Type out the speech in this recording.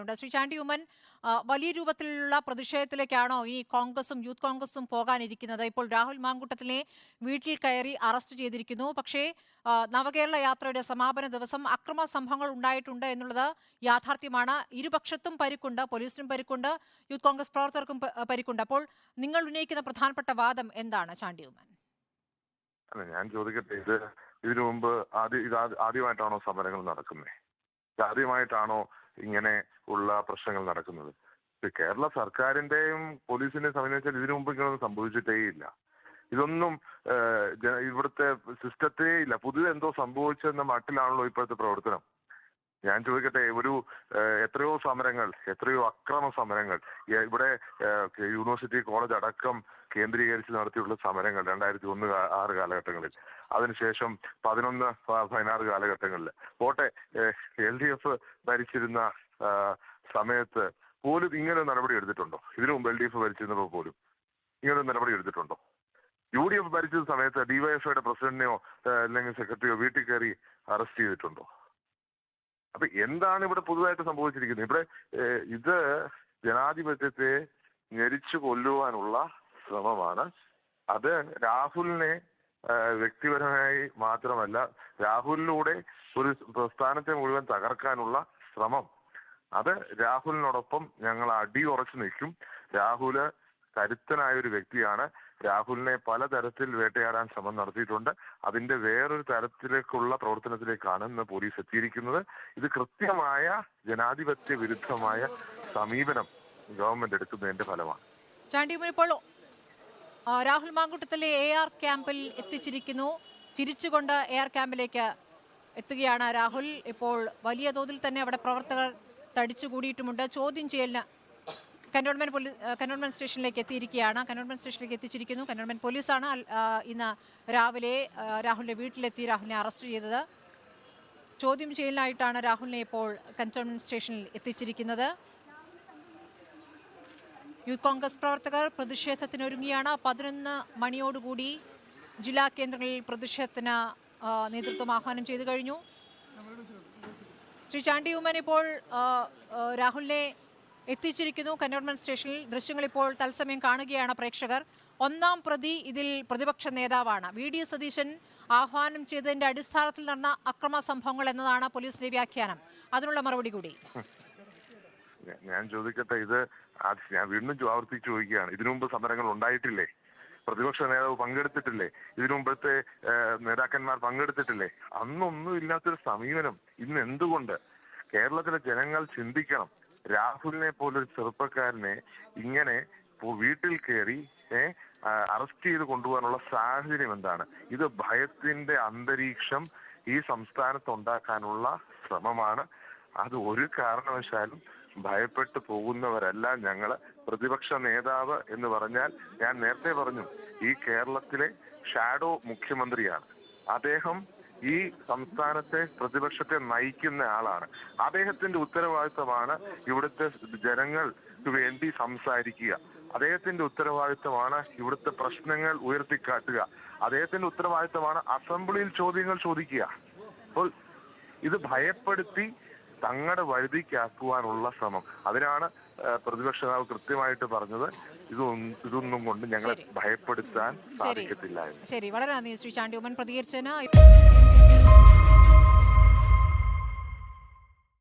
ലൈനിലുണ്ട് ശ്രീ ചാണ്ടി ഉമ്മൻ വലിയ രൂപത്തിലുള്ള പ്രതിഷേധത്തിലേക്കാണോ ഇനി കോൺഗ്രസും യൂത്ത് കോൺഗ്രസും പോകാനിരിക്കുന്നത്? ഇപ്പോൾ രാഹുൽ മാങ്കൂട്ടത്തിനെ വീട്ടിൽ കയറി അറസ്റ്റ് ചെയ്തിരിക്കുന്നു. പക്ഷേ നവകേരള യാത്രയുടെ സമാപന ദിവസം അക്രമ സംഭവങ്ങൾ ഉണ്ടായിട്ടുണ്ട് എന്നുള്ളത് യാഥാർത്ഥ്യമാണ്. ഇരുപക്ഷത്തും പരിക്കുണ്ട് പോലീസിനും പരിക്കുണ്ട് യൂത്ത് കോൺഗ്രസ് പ്രവർത്തകർക്കും പരിക്കുണ്ട്. അപ്പോൾ നിങ്ങൾ ഉന്നയിക്കുന്ന പ്രധാനപ്പെട്ട വാദം എന്താണ് ചാണ്ടി ഉമ്മൻ? അല്ല ഞാൻ ചോദിക്കട്ടെ ഇത് ഇതിനു മുമ്പ് ആദ്യം ഇത് ആദ്യമായിട്ടാണോ സമരങ്ങൾ നടക്കുന്നത് ആദ്യമായിട്ടാണോ ഇങ്ങനെ ഉള്ള പ്രശ്നങ്ങൾ നടക്കുന്നത്. കേരള സർക്കാരിന്റെയും പോലീസിന്റെയും സമീപിച്ചാൽ ഇതിനു മുമ്പ് ഇങ്ങനൊന്നും സംഭവിച്ചിട്ടേയില്ല ഇതൊന്നും ഏഹ്, ജന- ഇവിടുത്തെ സിസ്റ്റത്തേ ഇല്ല. പുതിയ എന്തോ സംഭവിച്ചെന്ന മട്ടിലാണല്ലോ ഇപ്പോഴത്തെ പ്രവർത്തനം. ഞാൻ ചോദിക്കട്ടെ ഒരു എത്രയോ സമരങ്ങൾ എത്രയോ അക്രമ സമരങ്ങൾ ഇവിടെ യൂണിവേഴ്സിറ്റി കോളേജ് അടക്കം കേന്ദ്രീകരിച്ച് നടത്തിയുള്ള സമരങ്ങൾ രണ്ടായിരത്തി ഒന്ന് ആറ് കാലഘട്ടങ്ങളിൽ. അതിനുശേഷം പതിനൊന്ന് പതിനാറ് കാലഘട്ടങ്ങളിൽ. പോട്ടെ എൽ ഡി എഫ് ഭരിച്ചിരുന്ന സമയത്ത് പോലും ഇങ്ങനെ നടപടി എടുത്തിട്ടുണ്ടോ? ഇതിനു മുമ്പ് എൽ ഡി എഫ് ഭരിച്ചിരുന്നപ്പോൾ പോലും ഇങ്ങനെ നടപടി എടുത്തിട്ടുണ്ടോ? യു ഡി എഫ് ഭരിച്ച സമയത്ത് ഡിവൈഎഫ്ഐയുടെ പ്രസിഡന്റിനെയോ അല്ലെങ്കിൽ സെക്രട്ടറിയോ വീട്ടിൽ കയറി അറസ്റ്റ് ചെയ്തിട്ടുണ്ടോ? അപ്പൊ എന്താണ് ഇവിടെ പുതുതായിട്ട് സംഭവിച്ചിരിക്കുന്നത്? ഇവിടെ ഇത് ജനാധിപത്യത്തെ ഞെരിച്ചു കൊല്ലുവാനുള്ള ശ്രമമാണ്. അത് രാഹുലിനെ വ്യക്തിപരമായി മാത്രമല്ല രാഹുലിലൂടെ ഒരു പ്രസ്ഥാനത്തെ മുഴുവൻ തകർക്കാനുള്ള ശ്രമം അത് രാഹുലിനോടൊപ്പം ഞങ്ങൾ അടിയുറച്ചു നിൽക്കും. രാഹുൽ കരുത്തനായ ഒരു വ്യക്തിയാണ്. രാഹുലിനെ പലതരത്തിൽ വേട്ടയാടാൻ ശ്രമം നടത്തിയിട്ടുണ്ട്. അതിന്റെ വേറൊരു തരത്തിലേക്കുള്ള പ്രവർത്തനത്തിലേക്കാണ് ഇന്ന് പോലീസ് എത്തിയിരിക്കുന്നത്. ഇത് കൃത്യമായ ജനാധിപത്യ വിരുദ്ധമായ സമീപനം ഗവൺമെന്റ് എടുക്കുന്നതിന്റെ ഫലമാണ്. രാഹുൽ മാങ്കുട്ടത്തിലെ എ ആർ ക്യാമ്പിൽ എത്തിച്ചിരിക്കുന്നു. ചിരിച്ചുകൊണ്ട് എ ആർ ക്യാമ്പിലേക്ക് എത്തുകയാണ് രാഹുൽ. ഇപ്പോൾ വലിയ തോതിൽ തന്നെ അവിടെ പ്രവർത്തകർ തടിച്ചുകൂടിയിട്ടുമുണ്ട്. ചോദ്യം ചെയ്യലിന് കന്റോൺമെന്റ് പോലീസ് കന്റോൺമെന്റ് സ്റ്റേഷനിലേക്ക് എത്തിയിരിക്കുകയാണ്. കന്റോൺമെന്റ് സ്റ്റേഷനിലേക്ക് എത്തിച്ചിരിക്കുന്നു. കന്റോൺമെന്റ് പോലീസാണ് ഇന്ന് രാവിലെ രാഹുലിന്റെ വീട്ടിലെത്തി രാഹുലിനെ അറസ്റ്റ് ചെയ്തത്. ചോദ്യം ചെയ്യലിനായിട്ടാണ് രാഹുലിനെ ഇപ്പോൾ കന്റോൺമെന്റ് സ്റ്റേഷനിൽ എത്തിച്ചിരിക്കുന്നത്. യൂത്ത് കോൺഗ്രസ് പ്രവർത്തകർ പ്രതിഷേധത്തിനൊരുങ്ങിയാണ്. പതിനൊന്ന് മണിയോടുകൂടി ജില്ലാ കേന്ദ്രങ്ങളിൽ പ്രതിഷേധത്തിന് നേതൃത്വം ആഹ്വാനം ചെയ്തു കഴിഞ്ഞു. ശ്രീ ചാണ്ടി ഉമ്മൻ ഇപ്പോൾ രാഹുലിനെ എത്തിച്ചിരിക്കുന്നു. കന്റോൺമെന്റ് സ്റ്റേഷനിൽ ദൃശ്യങ്ങൾ ഇപ്പോൾ തത്സമയം കാണുകയാണ് പ്രേക്ഷകർ. ഒന്നാം പ്രതി ഇതിൽ പ്രതിപക്ഷ നേതാവാണ്. വി ഡി സതീശൻ ആഹ്വാനം ചെയ്തതിന്റെ അടിസ്ഥാനത്തിൽ നടന്ന അക്രമ സംഭവങ്ങൾ എന്നതാണ് പോലീസിന്റെ വ്യാഖ്യാനം. അതിനുള്ള മറുപടി കൂടി. ഞാൻ ചോദിക്കട്ടെ ഇത് ഞാൻ വീണ്ടും ആവർത്തിച്ച് ചോദിക്കുകയാണ്. ഇതിനു മുമ്പ് സമരങ്ങൾ ഉണ്ടായിട്ടില്ലേ? പ്രതിപക്ഷ നേതാവ് പങ്കെടുത്തിട്ടില്ലേ? ഇതിനു മുമ്പത്തെ നേതാക്കന്മാർ പങ്കെടുത്തിട്ടില്ലേ? അന്നൊന്നും ഇല്ലാത്തൊരു സമീപനം ഇന്ന് എന്തുകൊണ്ട്? കേരളത്തിലെ ജനങ്ങൾ ചിന്തിക്കണം. രാഹുലിനെ പോലൊരു ചെറുപ്പക്കാരനെ ഇങ്ങനെ വീട്ടിൽ കയറി അറസ്റ്റ് ചെയ്ത് കൊണ്ടുപോകാനുള്ള സാഹചര്യം എന്താണ്? ഇത് ഭയത്തിന്റെ അന്തരീക്ഷം ഈ സംസ്ഥാനത്ത് ഉണ്ടാക്കാനുള്ള ശ്രമമാണ്. അത് ഒരു കാരണവശാലും ഭയപ്പെട്ടു പോകുന്നവരല്ല ഞങ്ങൾ. പ്രതിപക്ഷ നേതാവ് എന്ന് പറഞ്ഞാൽ ഞാൻ നേരത്തെ പറഞ്ഞു ഈ കേരളത്തിലെ ഷാഡോ മുഖ്യമന്ത്രിയാണ്. അദ്ദേഹം ഈ സംസ്ഥാനത്തെ പ്രതിപക്ഷത്തെ നയിക്കുന്ന ആളാണ്. അദ്ദേഹത്തിന്റെ ഉത്തരവാദിത്തമാണ് ഇവിടുത്തെ ജനങ്ങൾക്ക് വേണ്ടി സംസാരിക്കുക. അദ്ദേഹത്തിന്റെ ഉത്തരവാദിത്തമാണ് ഇവിടുത്തെ പ്രശ്നങ്ങൾ ഉയർത്തിക്കാട്ടുക. അദ്ദേഹത്തിന്റെ ഉത്തരവാദിത്തമാണ് അസംബ്ലിയിൽ ചോദ്യങ്ങൾ ചോദിക്കുക. അപ്പോൾ ഇത് ഭയപ്പെടുത്തി തങ്ങളുടെ വഴുതിക്കാക്കുവാനുള്ള ശ്രമം. അതിനാണ് പ്രതിപക്ഷ നേതാവ് കൃത്യമായിട്ട് പറഞ്ഞത്. ഇതൊന്നും ഇതൊന്നും കൊണ്ട് ഞങ്ങളെ ഭയപ്പെടുത്താൻ സാധിക്കത്തില്ല ശരി. വളരെ നന്ദി ശ്രീ ചാണ്ടി ഉമ്മൻ പ്രതികരിച്ചതിന്